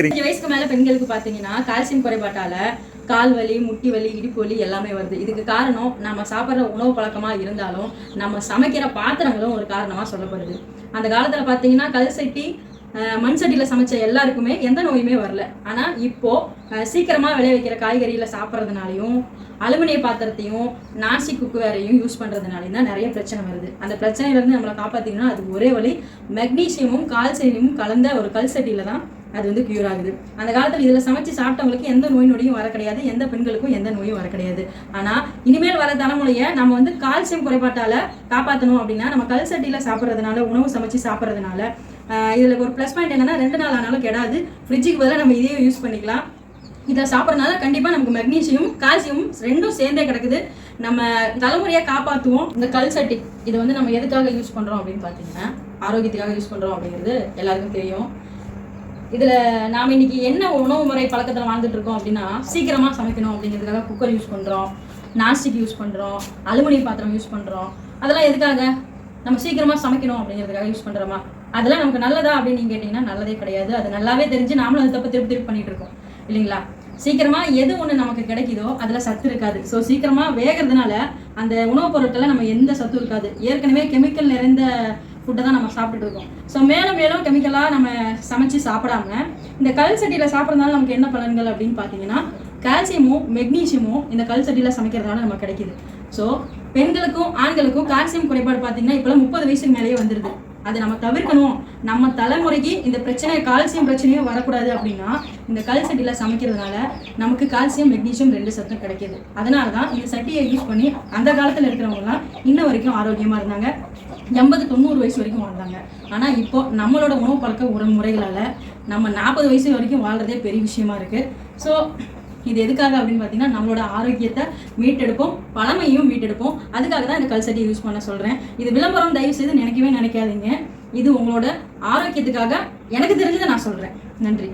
அஞ்சு வயசுக்கு மேல பெண்களுக்கு பாத்தீங்கன்னா கால்சியம் குறைபாட்டால கால் வலி முட்டி வலி இடுப்பு வலி எல்லாமே வருது. இதுக்கு காரணம் நம்ம சாப்பிட்ற உணவு பழக்கமா இருந்தாலும் நம்ம சமைக்கிற பாத்திரங்களும் ஒரு காரணமா சொல்லப்படுது. அந்த காலத்துல பாத்தீங்கன்னா கல் சட்டி மண் சட்டியில சமைச்ச எல்லாருக்குமே எந்த நோயுமே வரல. ஆனா இப்போ சீக்கிரமாக சீக்கிரமா விளைய வைக்கிற சாப்பிட்றதுனாலையும் அலுமினிய பாத்திரத்தையும் நான்ஸ்டிக் குக்குவேரையும் யூஸ் பண்றதுனாலையும் தான் நிறைய பிரச்சனை வருது. அந்த பிரச்சனையில இருந்து நம்மளை காப்பாத்தீங்கன்னா அது ஒரே வழி மெக்னீசியமும் கால்சியமும் கலந்த ஒரு கல் சட்டியில தான் அது வந்து கியூர் ஆகுது. அந்த காலத்தில் இதில் சமைச்சு சாப்பிட்டவங்களுக்கு எந்த நோய் நொடியும் வர கிடையாது எந்த பெண்களுக்கும் எந்த நோயும் வர கிடையாது. ஆனால் இனிமேல் வர தலைமுறையை நம்ம வந்து கால்சியம் குறைபாட்டால் காப்பாற்றணும் அப்படின்னா நம்ம கல் சட்டியில் சாப்பிட்றதுனால உணவு சமைச்சு சாப்பிட்றதுனால இதில் ஒரு ப்ளஸ் பாயிண்ட் என்னன்னா ரெண்டு நாள் ஆனாலும் கெடாது. ஃப்ரிட்ஜுக்கு பதிலாக நம்ம இதையும் யூஸ் பண்ணிக்கலாம். இதை சாப்பிட்றதுனால கண்டிப்பாக நமக்கு மெக்னீசியம் கால்சியமும் ரெண்டும் சேர்ந்தே கிடக்குது. நம்ம தலைமுறையாக காப்பாற்றுவோம் இந்த கல் சட்டி இதை வந்து நம்ம எதுக்காக யூஸ் பண்ணுறோம் அப்படின்னு பார்த்தீங்கன்னா ஆரோக்கியத்துக்காக யூஸ் பண்ணுறோம் அப்படிங்கிறது எல்லாருக்கும் தெரியும். இதுல நாம இன்னைக்கு என்ன உணவு முறை பழக்கத்துல வாழ்ந்துட்டு இருக்கோம் அப்படின்னா சீக்கிரமா சமைக்கணும் அப்படிங்கிறதுக்காக குக்கர் யூஸ் பண்றோம். நான்ஸ்டிக் யூஸ் பண்றோம். அலுமினியம் பாத்திரம் யூஸ் பண்றோம். அதெல்லாம் எதுக்காக? நம்ம சீக்கிரமா சமைக்கணும் அப்படிங்கிறதுக்காக யூஸ் பண்றோமா? அதெல்லாம் நமக்கு நல்லதா அப்படின்னு நீங்க கேட்டீங்கன்னா நல்லதே கிடையாது. அது நல்லாவே தெரிஞ்சு நாமளும் அது தப்பு திருப்பி திருப்பி பண்ணிட்டு இருக்கோம். இல்லைங்களா? சீக்கிரமா எது ஒண்ணு நமக்கு கிடைக்குதோ அதுல சத்து இருக்காது. ஸோ சீக்கிரமா வேகிறதுனால அந்த உணவுப் பொருட்கள்ல நம்ம எந்த சத்தும் இருக்காது. ஏற்கனவே கெமிக்கல் நிறைந்த ஃபுட்டை தான் நம்ம சாப்பிட்டுட்டு இருக்கோம். ஸோ மேலும் மேலும் கெமிக்கலாக நம்ம சமைச்சு சாப்பிடாம இந்த கல் சட்டியில் சாப்பிட்றதுனால நமக்கு என்ன பலன்கள் அப்படின்னு பார்த்தீங்கன்னா கால்சியமும் மெக்னீஷியமும் இந்த கல் சட்டியில் சமைக்கிறதுனால நமக்கு கிடைக்குது. ஸோ பெண்களுக்கும் ஆண்களுக்கும் கால்சியம் குறைபாடு பார்த்தீங்கன்னா இப்போலாம் முப்பது வயசுக்கு மேலேயே வந்துடுது அதை நம்ம தவிர்க்கணும். நம்ம தலைமுறைக்கு இந்த பிரச்சனை கால்சியம் பிரச்சனையும் வரக்கூடாது அப்படின்னா இந்த கல் சட்டியில் சமைக்கிறதுனால நமக்கு கால்சியம் மெக்னீஷியம் ரெண்டு சத்தும் கிடைக்கிது. அதனால தான் இந்த சட்டியை யூஸ் பண்ணி அந்த காலத்தில் இருக்கிறவங்கலாம் இன்ன வரைக்கும் ஆரோக்கியமாக இருந்தாங்க. எண்பது தொண்ணூறு வயசு வரைக்கும் வாழ்ந்தாங்க. ஆனால் இப்போ நம்மளோட உணவு பழக்க உற முறைகளால் நம்ம நாற்பது வயசு வரைக்கும் வாழ்றதே பெரிய விஷயமா இருக்குது ஸோ இது எதுக்காக அப்படின்னு பார்த்தீங்கன்னா நம்மளோட ஆரோக்கியத்தை மீட்டெடுப்போம் பழமையும் மீட்டெடுப்போம். அதுக்காக தான் இந்த கல்சட்டி யூஸ் பண்ண சொல்கிறேன் இது விளம்பரம் தயவு செய்து நினைக்கவே நினைக்காதீங்க. இது உங்களோட ஆரோக்கியத்துக்காக எனக்கு தெரிஞ்சதை நான் சொல்கிறேன் நன்றி.